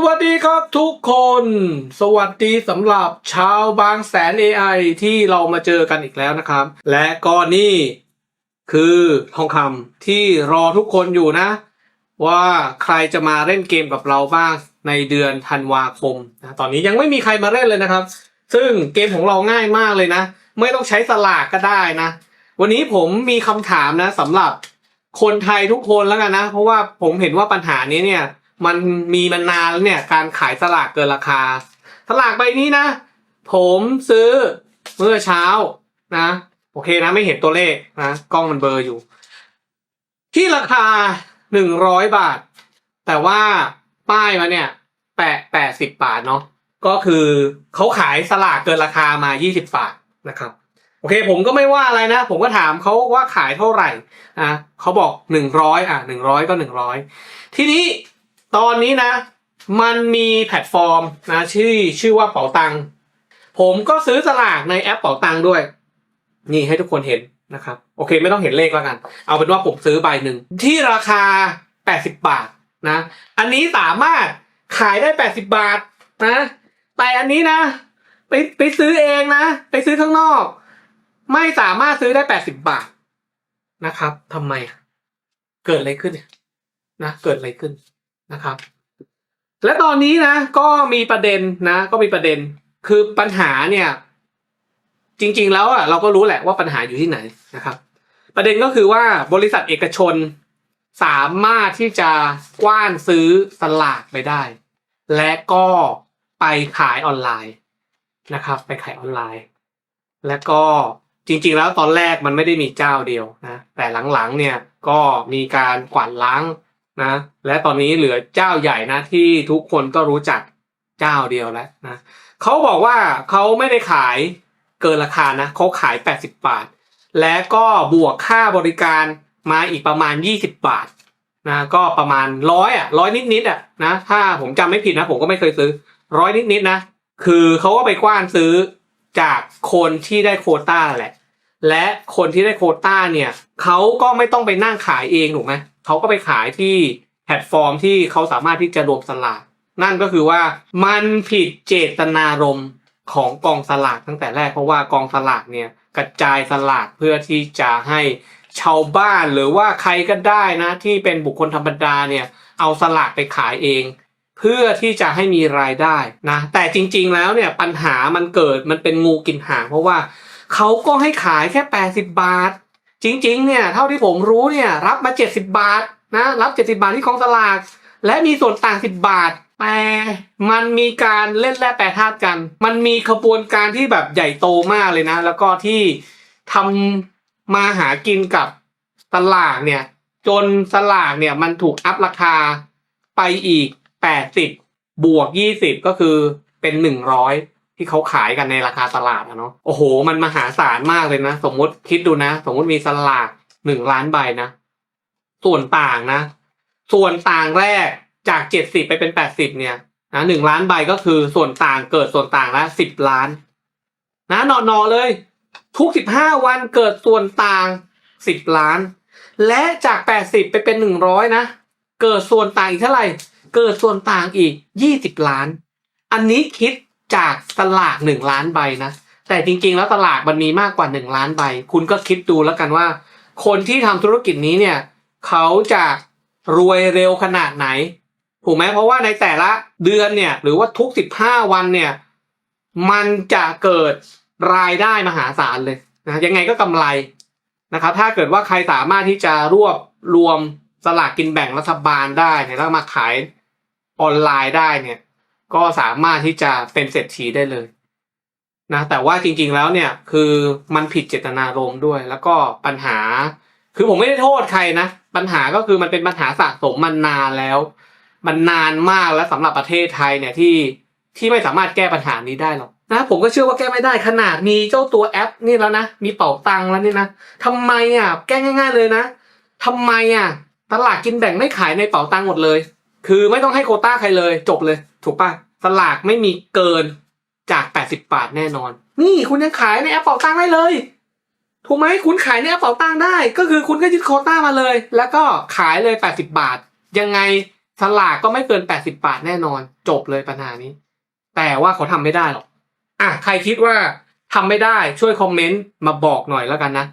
สวัสดีครับทุกคน สวัสดีสำหรับชาวบางแสน AI ที่เรามาเจอกันอีกแล้วนะครับ และก็นี่คือทองคำที่รอทุกคนอยู่นะ ว่าใครจะมาเล่นเกมกับเราบ้างในเดือนธันวาคมนะตอนนี้ยังไม่มีใครมาเล่นเลยนะครับ ซึ่งเกมของเราง่ายมากเลยนะ ไม่ต้องใช้สลากก็ได้นะ วันนี้ผมมีคำถามนะสำหรับคนไทยทุกคนแล้วกันนะ เพราะว่าผมเห็นว่าปัญหานี้เนี่ย มันมีมานานแล้วเนี่ยการขายสลากเกินราคา สลากใบนี้นะ ผมซื้อเมื่อเช้านะ โอเคนะไม่เห็นตัวเลขนะกล้องมันเบลออยู่ ที่ราคาหนึ่งร้อยบาท แต่ว่าป้ายมาเนี่ยแปะแปดสิบบาทเนาะก็คือเขาขายสลากเกินราคามายี่สิบบาทนะครับโอเค ผมก็ไม่ว่าอะไรนะ ผมก็ถามเขาว่าขายเท่าไหร่อะเขาบอกหนึ่งร้อยอะหนึ่งร้อยก็หนึ่งร้อยทีนี้ ตอนนี้นะ มันมีแพลตฟอร์มนะชื่อชื่อว่าเป๋าตังผมก็ซื้อสลากในแอปเป๋าตังด้วย นี่ให้ทุกคนเห็นนะครับ โอเคไม่ต้องเห็นเลขแล้วกัน เอาเป็นว่าผมซื้อใบหนึ่งที่ราคา 80 บาทนะ อันนี้สามารถขายได้ 80 บาทนะ แต่อันนี้นะ ไปไปซื้อเองนะ ไปซื้อข้างนอก ไม่สามารถซื้อได้ 80 บาทนะครับทำไม เกิดอะไรขึ้นนะ เกิดอะไรขึ้น นะครับ และตอนนี้นะ ก็มีประเด็นนะ ก็มีประเด็น คือปัญหาเนี่ย จริง ๆ แล้วอะเราก็รู้แหละว่าปัญหาอยู่ที่ไหนนะครับ ประเด็นก็คือว่าบริษัทเอกชนสามารถที่จะกว้านซื้อสลากไปได้ และก็ไปขายออนไลน์นะครับ ไปขายออนไลน์ และก็จริง ๆ แล้วตอนแรกมันไม่ได้มีเจ้าเดียวนะแต่หลังๆเนี่ยก็มีการกวาดล้าง นะและตอนนี้เหลือเจ้าใหญ่นะที่ทุกคนก็รู้จักเจ้าเดียวแล้วนะเขาบอกว่าเขาไม่ได้ขายเกินราคานะเขาขาย 80 บาท และก็บวกค่าบริการมาอีกประมาณ 20 บาทนะก็ประมาณร้อยอะร้อยนิดๆอะนะถ้าผมจำไม่ผิดนะผมก็ไม่เคยซื้อร้อยนิดๆนะคือเขาก็ไปกว้านซื้อจากคนที่ได้โคต้าแหละ และคนที่ได้โคต้าเนี่ยเขาก็ไม่ต้องไปนั่งขายเองถูกไหมเขาก็ไปขายที่แพลตฟอร์มที่เขาสามารถที่จะรวมสลากนั่นก็คือว่ามันผิดเจตนารมณ์ของกองสลากตั้งแต่แรกเพราะว่ากองสลากเนี่ยกระจายสลากเพื่อที่จะให้ชาวบ้านหรือว่าใครก็ได้นะที่เป็นบุคคลธรรมดาเนี่ยเอาสลากไปขายเอง เพื่อที่จะให้มีรายได้นะแต่จริงๆแล้วเนี่ยปัญหามันเกิดมันเป็นงูกินหางเพราะว่า เขาก็ให้ขายแค่ 80 บาท จริง ๆ เนี่ย เท่าที่ผมรู้เนี่ย รับมา 70 บาทนะ รับ 70 บาทที่กองสลาก และมีส่วนต่าง 10 บาท แต่มันมีการเล่นแร่แปรธาตุกัน มันมีขบวนการที่แบบใหญ่โตมากเลยนะ แล้วก็ที่ทำมาหากินกับสลากเนี่ย จนสลากเนี่ยมันถูกอัพราคาไปอีก 80 บวก 20 ก็คือเป็น 100 ที่เขาขายกันในราคาตลาดอะเนาะโอ้โห มันมหาศาลมากเลยนะ สมมติคิดดูนะ สมมติมีสลาก1ล้านใบนะ ส่วนต่างนะ ส่วนต่างแรกจาก70ไปเป็น80เนี่ยนะหนึ่งล้านใบก็คือส่วนต่างเกิดส่วนต่างละ10ล้าน นะนอนๆเลย ทุก15วันเกิดส่วนต่าง10ล้าน และจาก80ไปเป็น100นะ เกิดส่วนต่างอีกเท่าไหร่ เกิดส่วนต่างอีก20ล้าน อันนี้คิด จากสลาก1ล้านใบนะ แต่จริงๆ แล้วตลาดมันมีมากกว่า1ล้านใบ คุณก็คิดดูแล้วกันว่า คนที่ทำธุรกิจนี้เนี่ยเขาจะรวยเร็วขนาดไหน ถูกไหมเพราะว่าในแต่ละเดือนเนี่ย หรือว่าทุก15วันเนี่ย มันจะเกิดรายได้มหาศาลเลยนะยังไงก็กำไรนะครับ ถ้าเกิดว่าใครสามารถที่จะรวบรวมสลากกินแบ่งรัฐบาลได้เนี่ยแล้วมาขายออนไลน์ได้เนี่ย ก็สามารถที่จะเป็นเศรษฐีได้เลยนะแต่ว่าจริงๆแล้วเนี่ยคือมันผิดเจตนารมณ์ด้วย แล้วก็ปัญหา คือผมไม่ได้โทษใครนะ ปัญหาก็คือมันเป็นปัญหาสะสมมันนานแล้ว มันนานมากแล้วสำหรับประเทศไทยเนี่ยที่ที่ไม่สามารถแก้ปัญหานี้ได้หรอกนะผมก็เชื่อว่าแก้ไม่ได้ขนาดมีเจ้าตัวแอปนี่แล้วนะมีเป๋าตังค์แล้วนี่นะทำไมอะแก้ง่าย ๆเลยนะทำไมอะตลาดกินแบ่งไม่ขายในเป๋าตังค์หมดเลย คือไม่ต้องให้โคต้าใครเลยจบเลย ถูกปะสลากไม่มีเกินจาก 80 บาทแน่นอน นี่คุณยังขายในแอปเป๋าตังได้เลย ถูกไหมคุณขายในแอปเป๋าตังได้ ก็คือคุณก็ยึดโคต้ามาเลย แล้วก็ขายเลย 80 บาท ยังไงสลากก็ไม่เกิน 80 บาทแน่นอน จบเลยปัญหานี้ แต่ว่าเขาทำไม่ได้หรอกอะใครคิดว่าทำไม่ได้ช่วยคอมเมนต์มาบอกหน่อยแล้วกันนะ